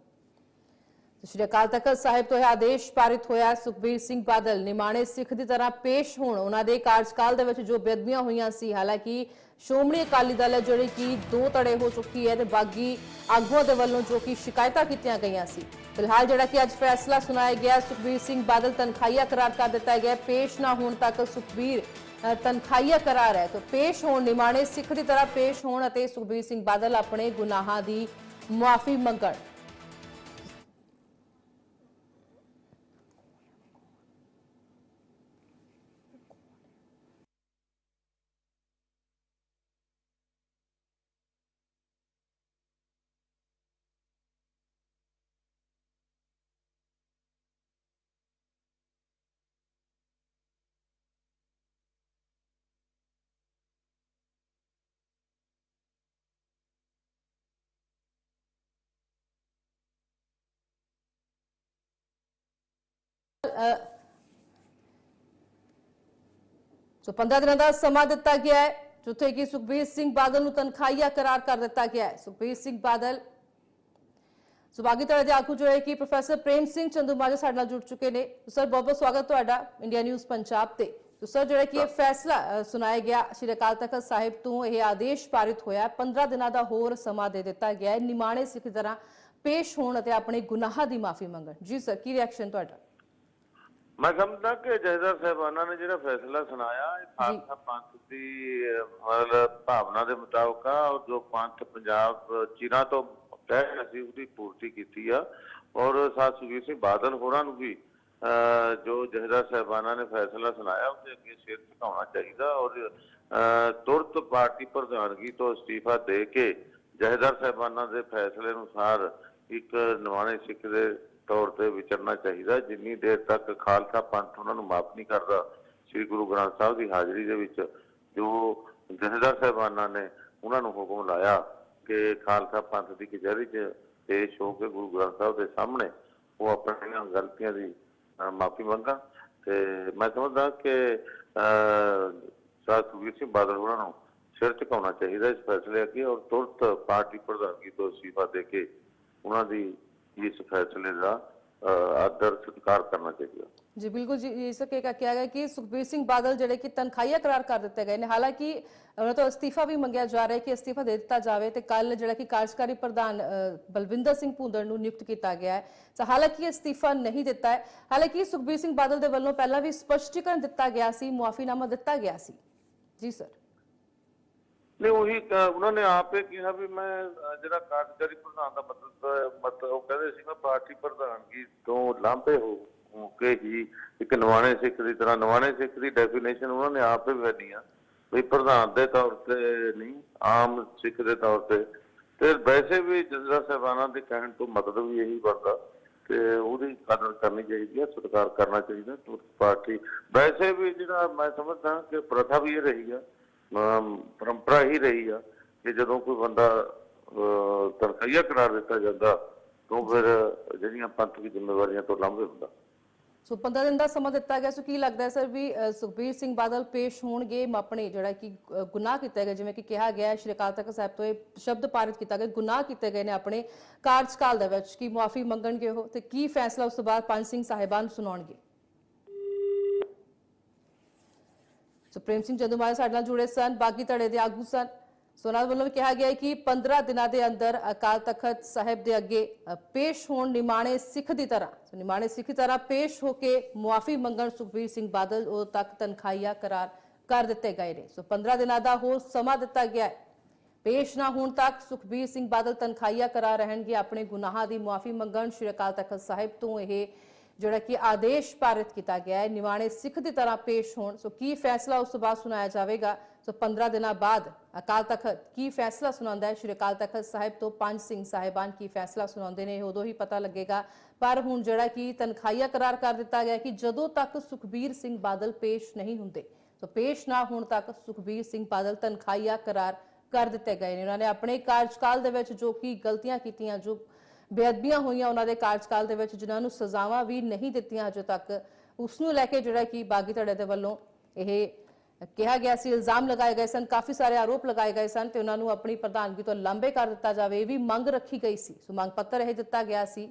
ਸ਼੍ਰੀ ਅਕਾਲ ਤਖਤ ਸਾਹਿਬ ਤੋਂ ਇਹ ਆਦੇਸ਼ ਪਾਰਿਤ ਹੋਇਆ ਸੁਖਬੀਰ ਸਿੰਘ ਬਾਦਲ ਨਿਮਾਣੇ ਸਿੱਖ ਦੀ ਤਰ੍ਹਾਂ ਪੇਸ਼ ਹੋਣ ਉਹਨਾਂ ਦੇ ਕਾਰਜਕਾਲ ਦੇ ਵਿੱਚ ਜੋ ਬੇਅਦਬੀਆਂ ਹੋਈਆਂ ਸੀ ਹਾਲਾਂਕਿ ਸ਼੍ਰੋਮਣੀ ਅਕਾਲੀ ਦਲ ਹੈ ਜਿਹੜੀ ਕਿ ਦੋ ਤੜੇ ਹੋ ਚੁੱਕੀ ਹੈ ਤੇ ਬਾਗੀ ਆਗੂਆਂ ਦੇ ਵੱਲੋਂ ਜੋ ਕਿ ਸ਼ਿਕਾਇਤਾਂ ਕੀਤੀਆਂ ਗਈਆਂ ਸੀ। ਫਿਲਹਾਲ ਜਿਹੜਾ ਕਿ ਅੱਜ ਫੈਸਲਾ ਸੁਣਾਇਆ ਗਿਆ ਸੁਖਬੀਰ ਸਿੰਘ ਬਾਦਲ ਤਨਖਾਹੀਆ ਕਰਾਰ ਕਰ ਦਿੱਤਾ ਗਿਆ ਪੇਸ਼ ਨਾ ਹੋਣ ਤੱਕ ਸੁਖਬੀਰ ਅ, ਤਨਖਾਹੀਆ ਕਰਾਰ ਹੈ। ਤਾਂ ਪੇਸ਼ ਹੋਣ ਨਿਮਾਣੇ ਸਿੱਖ ਦੀ ਤਰ੍ਹਾਂ ਪੇਸ਼ ਹੋਣ ਅਤੇ ਸੁਖਬੀਰ ਸਿੰਘ ਬਾਦਲ ਆਪਣੇ ਗੁਨਾਹਾਂ ਦੀ ਮੁਆਫੀ ਮੰਗਣ। ਸੋ 15 ਦਿਨਾਂ ਦਾ ਸਮਾਂ ਦਿੱਤਾ ਗਿਆ ਹੈ ਜਿੱਥੇ ਕਿ ਸੁਖਬੀਰ ਸਿੰਘ ਬਾਦਲ ਨੂੰ ਤਨਖਾਹੀਆ ਕਰਾਰ ਕਰ ਦਿੱਤਾ ਗਿਆ ਹੈ। ਸੁਖਬੀਰ ਸਿੰਘ ਬਾਦਲ ਸੁਭਾਗੀ ਤਰ੍ਹਾਂ ਦੇ ਆਗੂ ਜੋ ਹੈ ਕਿ ਪ੍ਰੋਫੈਸਰ ਪ੍ਰੇਮ ਸਿੰਘ ਚੰਦੂਮਾਜਰਾ ਸਾਡੇ ਨਾਲ ਜੁੜ ਚੁੱਕੇ ਨੇ। ਸਰ ਬਹੁਤ ਬਹੁਤ ਸਵਾਗਤ ਤੁਹਾਡਾ ਇੰਡੀਆ ਨਿਊਜ਼ ਪੰਜਾਬ ਤੇ। ਤੋ ਸਰ ਜਿਹੜਾ ਕਿ ਇਹ ਫੈਸਲਾ ਸੁਣਾਇਆ ਗਿਆ ਸ਼੍ਰੀ ਅਕਾਲ ਤਖਤ ਸਾਹਿਬ ਤੋਂ ਇਹ ਆਦੇਸ਼ ਪਾਰਿਤ ਹੋਇਆ ਹੈ। 15 ਦਿਨਾਂ ਦਾ ਹੋਰ ਸਮਾਂ ਦੇ ਦਿੱਤਾ ਗਿਆ ਹੈ। ਨਿਮਾਣੇ ਸਿੱਖ ਤਰ੍ਹਾਂ ਪੇਸ਼ ਹੋਣ ਅਤੇ ਆਪਣੇ ਗੁਨਾਹਾਂ ਦੀ ਮਾਫੀ ਮੰਗਣ। ਜੀ ਸਰ ਕੀ ਰਿਐਕਸ਼ਨ ਤੁਹਾਡਾ? ਮੈਂ ਸਮਝਦਾ ਕਿ ਜਹਦਰ ਸਾਹਿਬਾਨਾਂ ਨੇ ਜਿਹੜਾ ਫੈਸਲਾ ਸੁਣਾਇਆ ਇਹ ਖਾਲਸਾ ਪੰਥ ਦੀ ਮਤਲਬ ਭਾਵਨਾ ਦੇ ਮੁਤਾਬਕ ਆ ਔਰ ਜੋ ਪੰਥ ਪੰਜਾਬ ਚਿਰਾਂ ਤੋਂ ਕਹਿ ਰਿਹਾ ਸੀ ਉਹਦੀ ਪੂਰਤੀ ਕੀਤੀ ਆ। ਔਰ ਸਾਧ ਸੁਖਬੀਰ ਸਿੰਘ ਬਾਦਲ ਹੋਰਾਂ ਨੂੰ ਵੀ ਜੋ ਜਹਦਰ ਸਾਹਿਬਾਨਾਂ ਨੇ ਫੈਸਲਾ ਸੁਣਾਇਆ ਉਹਦੇ ਅੱਗੇ ਸਿਰ ਝੁਕਾਉਣਾ ਚਾਹੀਦਾ। ਔਰ ਤੁਰਤ ਪਾਰਟੀ ਪ੍ਰਧਾਨਗੀ ਤੋਂ ਅਸਤੀਫਾ ਦੇ ਕੇ ਜਹਦਰ ਸਾਹਿਬਾਨਾਂ ਦੇ ਫੈਸਲੇ ਅਨੁਸਾਰ ਇੱਕ ਨਵਾਣੇ ਸਿੱਖ ਦੇ ਤੌਰ ਤੇ ਵਿਚਰਨਾ ਚਾਹੀਦਾ। ਜਿੰਨੀ ਦੇਰ ਤੱਕ ਖਾਲਸਾ ਪੰਥ ਉਹਨਾਂ ਨੂੰ ਮਾਫ ਨਹੀਂ ਕਰਦਾ ਸ੍ਰੀ ਗੁਰੂ ਗ੍ਰੰਥ ਸਾਹਿਬ ਦੀ ਹਾਜ਼ਰੀ ਦੇ ਵਿੱਚ ਜੋ ਜਥੇਦਾਰ ਸਾਹਿਬਾਨਾਂ ਨੇ ਉਹਨਾਂ ਨੂੰ ਹੁਕਮ ਲਾਇਆ ਕਿ ਖਾਲਸਾ ਪੰਥ ਦੀ ਕਚਹਿਰੀ 'ਚ ਪੇਸ਼ ਹੋ ਕੇ ਗੁਰੂ ਗ੍ਰੰਥ ਸਾਹਿਬ ਦੇ ਸਾਹਮਣੇ ਉਹ ਆਪਣੀਆਂ ਗਲਤੀਆਂ ਦੀ ਮਾਫੀ ਮੰਗਣ ਤੇ ਮੈਂ ਸਮਝਦਾ ਕਿ ਅਹ, ਸਾਧ ਸੁਖਬੀਰ ਸਿੰਘ ਬਾਦਲ ਉਹਨਾਂ ਨੂੰ ਸਿਰ ਝੁਕਾਉਣਾ ਚਾਹੀਦਾ ਇਸ ਫੈਸਲੇ ਅੱਗੇ ਔਰ ਤੁਰਤ ਪਾਰਟੀ ਪ੍ਰਧਾਨਗੀ ਤੋਂ ਅਸਤੀਫਾ ਦੇ ਕੇ ਉਹਨਾਂ ਦੀ ਇਸ ਫੈਸਲੇ ਦਾ ਅਹ, ਆਦਰ ਸਤਿਕਾਰ ਕਰਨਾ ਜੀ ਬਿਲਕੁਲ ਜੀ ਇਸ ਕੇ ਕਿਹਾ ਗਿਆ ਕਿ ਸੁਖਬੀਰ ਸਿੰਘ ਬਾਦਲ ਜਿਹੜੇ ਕਿ ਤਨਖਾਹੀਆ ਕਰਾਰ ਕਰ ਦਿੱਤੇ ਗਏ ਨੇ ਹਾਲਾਂਕਿ ਉਹਨਾਂ ਤੋਂ ਅਸਤੀਫਾ ਵੀ ਮੰਗਿਆ ਜਾ ਰਿਹਾ ਹੈ ਕਿ ਅਸਤੀਫਾ ਦੇ ਦਿੱਤਾ ਜਾਵੇ ਤੇ ਕੱਲ ਜਿਹੜਾ ਕਿ ਕਾਰਜਕਾਰੀ ਪ੍ਰਧਾਨ ਬਲਵਿੰਦਰ ਸਿੰਘ ਭੁੰਦੜ ਨੂੰ ਨਿਯੁਕਤ ਕੀਤਾ ਗਿਆ ਹੈ। ਤਾਂ ਹਾਲਾਂਕਿ ਅਸਤੀਫਾ ਨਹੀਂ ਦਿੱਤਾ ਹੈ। ਹਾਲਾਂਕਿ ਸੁਖਬੀਰ ਸਿੰਘ ਬਾਦਲ ਦੇ ਵੱਲੋਂ ਪਹਿਲਾਂ ਵੀ ਸਪਸ਼ਟੀਕਰਨ ਦਿੱਤਾ ਗਿਆ ਸੀ ਮੁਆਫੀਨਾਮਾ ਦਿੱਤਾ ਗਿਆ ਸੀ। ਜੀ ਸਰ। ਨਹੀਂ ਉਹੀ ਕ- ਉਹਨਾਂ ਨੇ ਆਪੇ ਕਿਹਾ ਵੀ ਮੈਂ ਅਹ, ਜਿਹੜਾ ਕਾਰਜਕਾਰੀ ਪ੍ਰਧਾਨ ਦਾ ਮਤਲਬ ਮਤਲਬ ਉਹ ਕਹਿੰਦੇ ਸੀ ਮੈਂ ਪਾਰਟੀ ਪ੍ਰਧਾਨਗੀ ਤੋਂ ਲਾਂਭੇ ਹੋ ਹੋ ਕੇ ਹੀ ਇੱਕ ਨਵਾਣੇ ਸਿੱਖ ਦੀ ਤਰ੍ਹਾਂ ਨਵਾਣੇ ਸਿੱਖ ਦੀ ਡੈਫੀਨੇਸ਼ਨ ਉਹਨਾਂ ਨੇ ਆਪੇ ਬਣੀ ਆ ਵੀ ਪ੍ਰਧਾਨ ਦੇ ਤੌਰ ਤੇ ਨਹੀਂ ਆਮ ਸਿੱਖ ਦੇ ਤੌਰ ਤੇ। ਤੇ ਵੈਸੇ ਵੀ ਜਜ਼ਰਾ ਸਾਹਿਬਾਨਾਂ ਦੇ ਕਹਿਣ ਤੋਂ ਮਤਲਬ ਵੀ ਇਹੀ ਬਣਦਾ ਤੇ ਉਹਦੀ ਕਦਰ ਕਰਨੀ ਚਾਹੀਦੀ ਹੈ ਸਤਿਕਾਰ ਕਰਨਾ ਚਾਹੀਦਾ ਤੁਰਤ ਪਾਰਟੀ। ਵੈਸੇ ਵੀ ਜਿਹੜਾ ਮੈਂ ਸਮਝਦਾ ਕਿ ਪ੍ਰਥਾ ਵੀ ਇਹ ਰਹੀ ਆ ਪਰੰਪਰਾ ਹੀ ਰਹੀ ਆ ਕਿ ਜਦੋਂ ਕੋਈ ਬੰਦਾ ਅਹ, ਕਰਾਰ ਦਿੱਤਾ ਜਾਂਦਾ ਤਾਂ ਫਿਰ ਜਿਹੜੀਆਂ ਪੰਥ ਦੀ ਜ਼ਿੰਮੇਵਾਰੀਆਂ ਤੋਂ ਲਾਂਭੇ ਹੁੰਦਾ। ਸੋ 15 ਦਿਨ ਦਾ ਸਮਾਂ ਦਿੱਤਾ ਗਿਆ। ਸੋ ਕੀ ਲੱਗਦਾ ਹੈ ਸਰ ਵੀ ਸੁਖਬੀਰ ਸਿੰਘ ਬਾਦਲ ਪੇਸ਼ ਹੋਣਗੇ ਆਪਣੇ ਜਿਹੜਾ ਕਿ ਗੁਨਾਹ ਕੀਤਾ ਗਿਆ ਜਿਵੇਂ ਕਿ ਕਿਹਾ ਗਿਆ ਹੈ ਸ਼੍ਰੀ ਅਕਾਲ ਤਖਤ ਸਾਹਿਬ ਤੋਂ ਇਹ ਸ਼ਬਦ ਪਾਰਿਤ ਕੀਤਾ ਗਿਆ ਗੁਨਾਹ ਕੀਤੇ ਗਏ ਨੇ ਆਪਣੇ ਕਾਰਜਕਾਲ ਦੇ ਵਿੱਚ। ਕੀ ਮੁਆਫੀ ਮੰਗਣਗੇ ਉਹ ਤੇ ਕੀ ਫੈਸਲਾ ਉਸ ਤੋਂ ਬਾਅਦ ਪੰਜ ਸਿੰਘ ਸਾਹਿਬਾਨ ਸੁਣਾਉਣਗੇ? ਸੁਪਰੀਮ ਸਿੰਘ ਚੰਦੂਮਾਜਰਾ ਸਾਡੇ ਨਾਲ ਜੁੜੇ ਸਨ ਬਾਕੀ ਧੜੇ ਦੇ ਆਗੂ ਸਨ। ਸੋਨਾ ਵੱਲੋਂ ਕਿਹਾ ਗਿਆ ਕਿ 15 ਦਿਨਾਂ ਦੇ ਅੰਦਰ ਅਕਾਲ ਤਖਤ ਸਾਹਿਬ ਦੇ ਅੱਗੇ ਪੇਸ਼ ਹੋਣ ਨਿਮਾਣੇ ਸਿੱਖ ਦੀ ਤਰ੍ਹਾਂ, ਸੋ ਨਿਮਾਣੇ ਸਿੱਖ ਦੀ ਤਰ੍ਹਾਂ ਪੇਸ਼ ਹੋ ਕੇ ਮੁਆਫੀ ਮੰਗਣ ਸੁਖਬੀਰ ਸਿੰਘ ਬਾਦਲ ਉਹ ਤੱਕ ਤਨਖਾਹੀਆ ਕਰਾਰ ਕਰ ਦਿੱਤੇ ਗਏ ਨੇ। ਸੋ 15 ਦਿਨਾਂ ਦਾ ਹੋਰ ਸਮਾਂ ਦਿੱਤਾ ਗਿਆ ਹੈ। ਪੇਸ਼ ਨਾ ਹੋਣ ਤੱਕ ਸੁਖਬੀਰ ਸਿੰਘ ਬਾਦਲ ਤਨਖਾਹੀਆ ਕਰਾਰ ਰਹਿਣਗੇ, ਆਪਣੇ ਗੁਨਾਹਾਂ ਦੀ ਮੁਆਫੀ ਮੰਗਣ ਸ਼੍ਰੀ ਅਕਾਲ ਤਖਤ ਸਾਹਿਬ ਤੋਂ ਇਹ ਜਿਹੜਾ ਕਿ ਆਦੇਸ਼ ਪਾਰਿਤ ਕੀਤਾ ਗਿਆ ਹੈ, ਨਿਵਾਣੇ ਸਿੱਖ ਦੀ ਤਰ੍ਹਾਂ ਪੇਸ਼ ਹੋਣ। ਸੋ ਕੀ ਫੈਸਲਾ ਉਸ ਤੋਂ ਬਾਅਦ ਸੁਣਾਇਆ ਜਾਵੇਗਾ? ਸੋ 15 ਦਿਨਾਂ ਬਾਅਦ ਅਕਾਲ ਤਖਤ ਕੀ ਫੈਸਲਾ ਸੁਣਾਉਂਦਾ ਹੈ? ਸ਼੍ਰੀ ਅਕਾਲ ਤਖਤ ਸਾਹਿਬ ਤੋਂ ਪੰਜ ਸਿੰਘ ਸਾਹਿਬਾਨ ਕੀ ਫੈਸਲਾ ਸੁਣਾਉਂਦੇ ਨੇ, ਉਦੋਂ ਹੀ ਪਤਾ ਲੱਗੇਗਾ। ਪਰ ਹੁਣ ਜਿਹੜਾ ਕਿ ਤਨਖਾਹੀਆ ਕਰਾਰ ਕਰ ਦਿੱਤਾ ਗਿਆ ਕਿ ਜਦੋਂ ਤੱਕ ਸੁਖਬੀਰ ਸਿੰਘ ਬਾਦਲ ਪੇਸ਼ ਨਹੀਂ ਹੁੰਦੇ, ਸੋ ਪੇਸ਼ ਨਾ ਹੋਣ ਤੱਕ ਸੁਖਬੀਰ ਸਿੰਘ ਬਾਦਲ ਤਨਖਾਹੀਆ ਕਰਾਰ ਕਰ ਦਿੱਤੇ ਗਏ ਨੇ। ਉਹਨਾਂ ਨੇ ਆਪਣੇ ਕਾਰਜਕਾਲ ਦੇ ਵਿੱਚ ਜੋ ਕਿ ਗਲਤੀਆਂ ਕੀਤੀਆਂ, ਜੋ ਬੇਅਦਬੀਆਂ ਹੋਈਆਂ ਉਹਨਾਂ ਦੇ ਕਾਰਜਕਾਲ ਦੇ ਵਿੱਚ, ਜਿਨ੍ਹਾਂ ਨੂੰ ਸਜ਼ਾਵਾਂ ਵੀ ਨਹੀਂ ਦਿੱਤੀਆਂ ਅਜੇ ਤੱਕ। ਉਸ ਨੂੰ ਲੈ ਕੇ ਜਿਹੜਾ ਕਿ ਬਾਗੀ ਧੜੇ ਦੇ ਵੱਲੋਂ ਇਹ ਕਿਹਾ ਗਿਆ ਸੀ, ਇਲਜ਼ਾਮ ਲਗਾਏ ਗਏ ਸਨ, ਕਾਫੀ ਸਾਰੇ ਆਰੋਪ ਲਗਾਏ ਗਏ ਸਨ ਤੇ ਉਹਨਾਂ ਨੂੰ ਆਪਣੀ ਪ੍ਰਧਾਨਗੀ ਤੋਂ ਲਾਂਬੇ ਕਰ ਦਿੱਤਾ ਜਾਵੇ, ਇਹ ਵੀ ਮੰਗ ਰੱਖੀ ਗਈ ਸੀ। ਸੋ ਮੰਗ ਪੱਤਰ ਇਹ ਦਿੱਤਾ ਗਿਆ ਸੀ।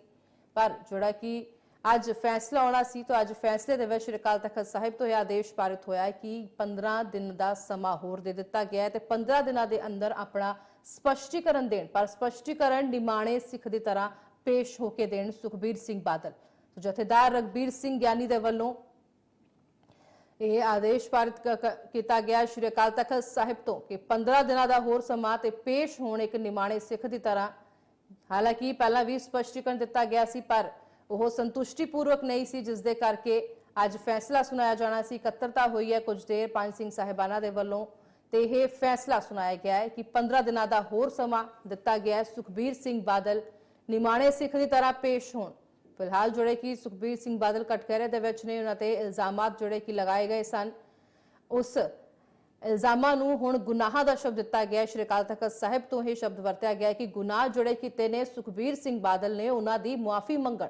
ਪਰ ਜਿਹੜਾ ਕਿ ਅੱਜ ਫੈਸਲਾ ਆਉਣਾ ਸੀ, ਤਾਂ ਅੱਜ ਫੈਸਲੇ ਦੇ ਵਿੱਚ ਸ਼੍ਰੀ ਅਕਾਲ ਤਖਤ ਸਾਹਿਬ ਤੋਂ ਇਹ ਆਦੇਸ਼ ਪਾਰਿਤ ਹੋਇਆ ਕਿ 15 ਦਿਨ ਦਾ ਸਮਾਂ ਹੋਰ ਦੇ ਦਿੱਤਾ ਗਿਆ ਹੈ ਤੇ 15 ਦਿਨਾਂ ਦੇ ਅੰਦਰ ਆਪਣਾ ਸਪਸ਼ਟੀਕਰਨ ਦੇਣ, ਪਰ ਸਪਸ਼ਟੀਕਰਨ ਨਿਮਾਣੇ ਸਿੱਖ ਦੀ ਤਰ੍ਹਾਂ ਪੇਸ਼ ਹੋ ਕੇ ਦੇਣ ਸੁਖਬੀਰ ਸਿੰਘ ਬਾਦਲ। ਜਥੇਦਾਰ ਰਗਬੀਰ ਸਿੰਘ ਗਿਆਨੀ ਦੇ ਵੱਲੋਂ ਇਹ ਆਦੇਸ਼ ਪਾਰਿਤ ਕੀਤਾ ਗਿਆ ਸ਼੍ਰੀ ਅਕਾਲ ਤਖਤ ਸਾਹਿਬ ਤੋਂ ਕਿ 15 ਦਿਨਾਂ ਦਾ ਹੋਰ ਸਮਾਂ ਤੇ ਪੇਸ਼ ਹੋਣ ਇੱਕ ਨਿਮਾਣੇ ਸਿੱਖ ਦੀ ਤਰ੍ਹਾਂ। ਹਾਲਾਂਕਿ ਪਹਿਲਾਂ ਵੀ ਸਪਸ਼ਟੀਕਰਨ ਦਿੱਤਾ ਗਿਆ ਸੀ, ਪਰ ਉਹ ਸੰਤੁਸ਼ਟੀਪੂਰਵਕ ਨਹੀਂ ਸੀ ਜਿਸ ਦੇ ਕਰਕੇ ਅੱਜ ਫੈਸਲਾ ਸੁਣਾਇਆ ਜਾਣਾ ਸੀ। ਇਕੱਤਰਤਾ ਹੋਈ ਹੈ। ਕੁਝ ਦੇਰ ਪੰਜ ਸਿੰਘ ਸਾਹਿਬਾਨਾਂ ਦੇ ਵੱਲੋਂ ਤੇ ਇਹ ਫੈਸਲਾ ਸੁਣਾਇਆ ਗਿਆ ਹੈ ਕਿ 15 ਦਿਨਾਂ ਦਾ ਹੋਰ ਸਮਾਂ ਦਿੱਤਾ ਗਿਆ ਹੈ। ਸੁਖਬੀਰ ਸਿੰਘ ਬਾਦਲ ਨਿਮਾਣੇ ਸਿੱਖ ਦੀ ਤਰ੍ਹਾਂ ਪੇਸ਼ ਹੋਣ। ਫਿਲਹਾਲ ਜਿਹੜੇ ਕਿ ਸੁਖਬੀਰ ਸਿੰਘ ਬਾਦਲ ਕਟਕਰੇ ਦੇ ਵਿੱਚ ਨੇ, ਉਹਨਾਂ ਤੇ ਇਲਜ਼ਾਮਾਤ ਜਿਹੜੇ ਕਿ ਲਗਾਏ ਗਏ ਸਨ। ਉਸ ਇਲਜ਼ਾਮਾਂ ਨੂੰ ਹੁਣ ਗੁਨਾਹਾਂ ਦਾ ਸ਼ਬਦ ਦਿੱਤਾ ਗਿਆ ਸ਼੍ਰੀ ਅਕਾਲ ਤਖਤ ਸਾਹਿਬ ਤੋਂ ਇਹ ਸ਼ਬਦ ਵਰਤਿਆ ਗਿਆ ਕਿ ਗੁਨਾਹ ਜਿਹੜੇ ਕੀਤੇ ਨੇ ਸੁਖਬੀਰ ਸਿੰਘ ਬਾਦਲ ਨੇ, ਉਹਨਾਂ ਦੀ ਮੁਆਫੀ ਮੰਗਣ।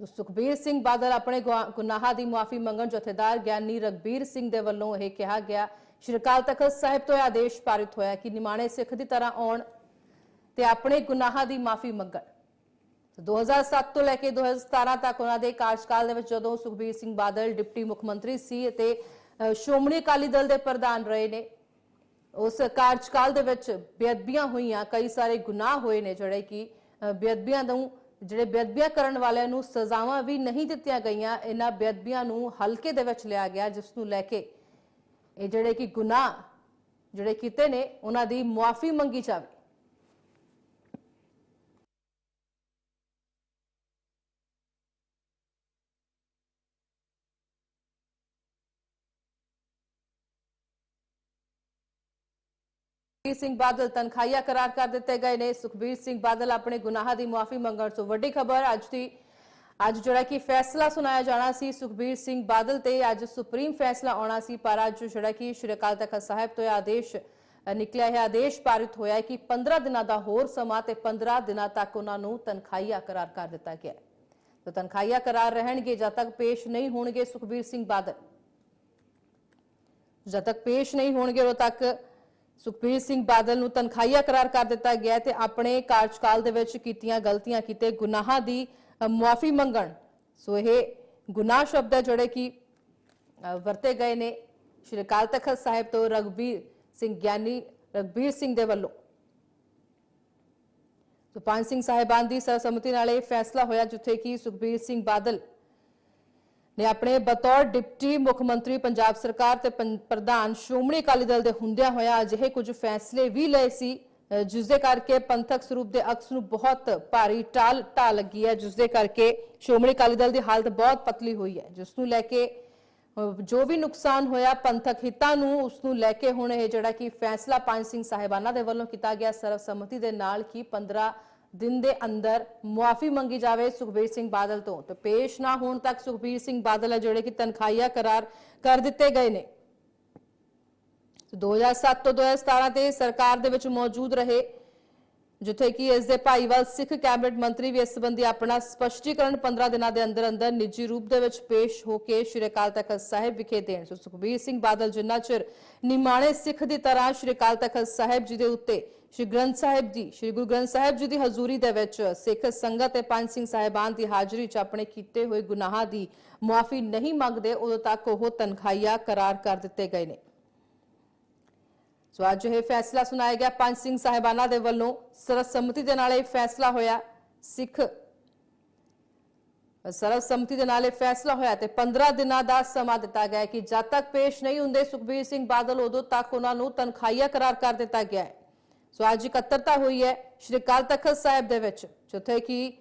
ਤੋ ਸੁਖਬੀਰ ਸਿੰਘ ਬਾਦਲ ਆਪਣੇ ਗੁਨਾਹਾਂ ਦੀ ਮੁਆਫੀ ਮੰਗਣ ਜਥੇਦਾਰ ਗਿਆਨੀ ਰਗਬੀਰ ਸਿੰਘ ਦੇ ਵੱਲੋਂ ਇਹ ਕਿਹਾ ਗਿਆ। ਸ਼੍ਰੀ ਅਕਾਲ ਤਖਤ ਸਾਹਿਬ ਤੋਂ ਇਹ ਆਦੇਸ਼ ਪਾਰਿਤ ਹੋਇਆ ਕਿ ਨਿਮਾਣੇ ਸਿੱਖ ਦੀ ਤਰ੍ਹਾਂ ਆਉਣ ਤੇ ਆਪਣੇ ਗੁਨਾਹਾਂ ਦੀ ਮਾਫੀ ਮੰਗਣ। ਤੇ 2007 ਤੋਂ ਲੈ ਕੇ 2017 ਤੱਕ ਉਹਨਾਂ ਦੇ ਕਾਰਜਕਾਲ ਦੇ ਵਿੱਚ ਜਦੋਂ ਸੁਖਬੀਰ ਸਿੰਘ ਬਾਦਲ ਡਿਪਟੀ ਮੁੱਖ ਮੰਤਰੀ ਸੀ ਅਤੇ ਅ, ਸ਼੍ਰੋਮਣੀ ਅਕਾਲੀ ਦਲ ਦੇ ਪ੍ਰਧਾਨ ਰਹੇ ਨੇ ਉਸ ਕਾਰਜਕਾਲ ਦੇ ਵਿੱਚ ਬੇਅਦਬੀਆਂ ਹੋਈਆਂ ਕਈ ਸਾਰੇ ਗੁਨਾਹ ਹੋਏ ਨੇ ਜਿਹੜੇ ਕਿ ਬੇਅਦਬੀਆਂ ਨੂੰ ਜਿਹੜੇ ਬੇਅਦਬੀਆਂ ਕਰਨ ਵਾਲਿਆਂ ਨੂੰ ਸਜ਼ਾਵਾਂ ਵੀ ਨਹੀਂ ਦਿੱਤੀਆਂ ਗਈਆਂ, ਇਹਨਾਂ ਬੇਅਦਬੀਆਂ ਨੂੰ ਹਲਕੇ ਦੇ ਵਿੱਚ ਲਿਆ ਗਿਆ, ਜਿਸ ਨੂੰ ਲੈ ਕੇ ਇਹ ਜਿਹੜੇ ਕਿ ਗੁਨਾਹ ਜਿਹੜੇ ਕੀਤੇ ਨੇ, ਉਹਨਾਂ ਦੀ ਮੁਆਫੀ ਮੰਗੀ ਜਾਵੇ। ਸੁਖਬੀਰ ਸਿੰਘ ਬਾਦਲ ਤਨਖਾਹੀਆ ਕਰਾਰ ਕਰ ਦਿੱਤੇ ਗਏ ਨੇ। ਸੁਖਬੀਰ ਸਿੰਘ ਬਾਦਲ ਆਪਣੇ ਗੁਨਾਹਾਂ ਦੀ ਮੁਆਫੀ ਮੰਗਣ ਤੋਂ ਵੱਡੀ ਖਬਰ ਅੱਜ ਦੀ ਅੱਜ ਜਿਹੜਾ ਕਿ ਫੈਸਲਾ ਸੁਣਾਇਆ ਜਾਣਾ ਸੀ। ਸੁਖਬੀਰ ਸਿੰਘ ਬਾਦਲ ਤੇ ਅੱਜ ਸੁਪਰੀਮ ਫੈਸਲਾ ਆਉਣਾ ਸੀ, ਪਰ ਅੱਜ ਜਿਹੜਾ ਕਿ ਸ਼੍ਰੀ ਅਕਾਲ ਤਖਤ ਸਾਹਿਬ ਤੋਂ ਇਹ ਆਦੇਸ਼ ਨਿਕਲਿਆ। ਹੈ ਆਦੇਸ਼ ਪਾਰਿਤ ਹੋਇਆ ਹੈ ਕਿ 15 ਦਿਨਾਂ ਦਾ ਹੋਰ ਸਮਾਂ ਤੇ 15 ਦਿਨਾਂ ਤੱਕ ਉਹਨਾਂ ਨੂੰ ਤਨਖਾਹੀਆ ਕਰਾਰ ਕਰ ਦਿੱਤਾ ਗਿਆ ਹੈ। ਤਾਂ ਤਨਖਾਹੀਆ ਕਰਾਰ ਰਹਿਣਗੇ, ਜਦ ਤੱਕ ਪੇਸ਼ ਨਹੀਂ ਹੋਣਗੇ ਸੁਖਬੀਰ ਸਿੰਘ ਬਾਦਲ। ਜਦ ਤੱਕ ਪੇਸ਼ ਨਹੀਂ ਹੋਣਗੇ, ਉਦੋਂ ਤੱਕ ਸੁਖਬੀਰ ਸਿੰਘ ਬਾਦਲ ਨੂੰ ਤਨਖਾਹੀਆ ਕਰਾਰ ਕਰ ਦਿੱਤਾ ਗਿਆ ਹੈ ਤੇ ਆਪਣੇ ਕਾਰਜਕਾਲ ਦੇ ਵਿੱਚ ਕੀਤੀਆਂ ਗਲਤੀਆਂ ਕੀਤੇ ਗੁਨਾਹਾਂ ਦੀ ਮੁਆਫੀ ਮੰਗਣ। ਸੋ ਇਹ ਗੁਨਾਹ ਸ਼ਬਦ ਹੈ ਜਿਹੜੇ ਕਿ ਵਰਤੇ ਗਏ ਨੇ ਸ਼੍ਰੀ ਅਕਾਲ ਤਖਤ ਸਾਹਿਬ ਤੋਂ ਰਗਬੀਰ ਸਿੰਘ ਗਿਆਨੀ ਰਗਬੀਰ ਸਿੰਘ ਦੇ ਵੱਲੋਂ। ਸੋ ਪੰਜ ਸਿੰਘ ਸਾਹਿਬਾਨ ਦੀ ਸਰਸਮਤੀ ਨਾਲ ਇਹ ਫੈਸਲਾ ਹੋਇਆ ਜਿੱਥੇ ਕਿ ਸੁਖਬੀਰ ਸਿੰਘ ਬਾਦਲ ਨੇ ਆਪਣੇ ਬਤੌਰ ਡਿਪਟੀ ਮੁੱਖ ਮੰਤਰੀ ਪੰਜਾਬ ਸਰਕਾਰ ਤੇ ਪ੍ਰਧਾਨ ਸ਼੍ਰੋਮਣੀ ਅਕਾਲੀ ਦਲ ਦੇ ਹੁੰਦਿਆਂ ਹੋਇਆ ਅਜਿਹੇ ਕੁਝ ਫੈਸਲੇ ਵੀ ਲਏ ਸੀ ਜਿਸ ਦੇ ਕਰਕੇ ਪੰਥਕ ਸਰੂਪ ਦੇ ਅਕਸ ਨੂੰ ਬਹੁਤ ਭਾਰੀ ਟਾਲ ਢਾ ਲੱਗੀ ਹੈ ਜਿਸ ਦੇ ਕਰਕੇ ਸ਼੍ਰੋਮਣੀ ਅਕਾਲੀ ਦਲ ਦੀ ਹਾਲਤ ਬਹੁਤ ਪਤਲੀ ਹੋਈ ਹੈ। ਜਿਸ ਨੂੰ ਲੈ ਕੇ ਜੋ ਵੀ ਨੁਕਸਾਨ ਹੋਇਆ ਪੰਥਕ ਹਿੱਤਾਂ ਨੂੰ, ਉਸ ਨੂੰ ਲੈ ਕੇ ਹੁਣ ਇਹ ਜਿਹੜਾ ਕਿ ਫੈਸਲਾ ਪੰਜ ਸਿੰਘ ਸਾਹਿਬਾਨਾਂ ਦੇ ਵੱਲੋਂ ਕੀਤਾ ਗਿਆ ਸਰਵਸੰਮਤੀ ਦੇ ਨਾਲ ਕਿ 15 ਦਿਨ ਦੇ ਅੰਦਰ ਮੁਆਫੀ ਮੰਗੀ ਜਾਵੇ ਸੁਖਬੀਰ ਸਿੰਘ ਬਾਦਲ ਤੋਂ। ਤੇ ਪੇਸ਼ ਨਾ ਹੋਣ ਤੱਕ ਸੁਖਬੀਰ ਸਿੰਘ ਬਾਦਲ ਹੈ ਜਿਹੜੇ ਕਿ ਤਨਖਾਹੀਆ ਕਰਾਰ ਕਰ ਦਿੱਤੇ ਗਏ ਨੇ। 2007 ਤੋਂ 2017 ਤੇ ਸਰਕਾਰ ਦੇ ਵਿੱਚ ਮੌਜੂਦ ਰਹੇ, ਜਿੱਥੇ ਕਿ ਇਸ ਦੇ ਭਾਈਵਾਲ ਸਿੱਖ ਕੈਬਨਿਟ ਮੰਤਰੀ ਵੀ ਇਸ ਸੰਬੰਧੀ ਆਪਣਾ ਸਪਸ਼ਟੀਕਰਨ 15 ਦਿਨਾਂ ਦੇ ਅੰਦਰ ਅੰਦਰ ਨਿੱਜੀ ਰੂਪ ਦੇ ਵਿੱਚ ਪੇਸ਼ ਹੋ ਕੇ ਸ਼੍ਰੀ ਅਕਾਲ ਤਖਤ ਸਾਹਿਬ ਵਿਖੇ ਦੇਣ। ਸੋ ਸੁਖਬੀਰ ਸਿੰਘ ਬਾਦਲ ਜਿੰਨਾ ਚਿਰ ਨਿਮਾਣੇ ਸਿੱਖ ਦੀ ਤਰ੍ਹਾਂ ਸ਼੍ਰੀ ਅਕਾਲ ਤਖਤ ਸਾਹਿਬ ਜੀ ਦੇ ਉੱਤੇ ਸ਼੍ਰੀ ਗ੍ਰੰਥ ਸਾਹਿਬ ਜੀ ਸ਼੍ਰੀ ਗੁਰੂ ਗ੍ਰੰਥ ਸਾਹਿਬ ਜੀ ਦੀ ਹਜ਼ੂਰੀ ਦੇ ਵਿੱਚ ਸਿੱਖ ਸੰਗਤ ਤੇ ਪੰਜ ਸਿੰਘ ਸਾਹਿਬਾਨ ਦੀ ਹਾਜ਼ਰੀ 'ਚ ਆਪਣੇ ਕੀਤੇ ਹੋਏ ਗੁਨਾਹਾਂ ਦੀ ਮੁਆਫੀ ਨਹੀਂ ਮੰਗਦੇ, ਉਦੋਂ ਤੱਕ ਉਹ ਤਨਖਾਹੀਆ ਕਰਾਰ ਕਰ ਦਿੱਤੇ ਗਏ ਨੇ। ਸੋ ਅੱਜ ਇਹ ਫੈਸਲਾ ਸੁਣਾਇਆ ਗਿਆ। ਪੰਜ ਸਿੰਘ ਸਾਹਿਬਾਨਾਂ ਦੇ ਵੱਲੋਂ ਸਰਬਸੰਮਤੀ ਦੇ ਨਾਲ ਇਹ ਫੈਸਲਾ ਹੋਇਆ। ਸਿੱਖ ਸਰਬਸੰਮਤੀ ਦੇ ਨਾਲ ਇਹ ਫੈਸਲਾ ਹੋਇਆ ਤੇ 15 ਦਿਨਾਂ ਦਾ ਸਮਾਂ ਦਿੱਤਾ ਗਿਆ ਕਿ ਜਦ ਤੱਕ ਪੇਸ਼ ਨਹੀਂ ਹੁੰਦੇ ਸੁਖਬੀਰ ਸਿੰਘ ਬਾਦਲ, ਉਦੋਂ ਤੱਕ ਉਹਨਾਂ ਨੂੰ ਤਨਖਾਹੀਆ ਕਰਾਰ ਕਰ ਦਿੱਤਾ ਗਿਆ ਹੈ। ਸੋ ਅੱਜ ਇਕੱਤਰਤਾ ਹੋਈ ਹੈ ਸ਼੍ਰੀ ਅਕਾਲ ਤਖਤ ਸਾਹਿਬ ਦੇ ਵਿੱਚ ਜਿੱਥੇ ਕਿ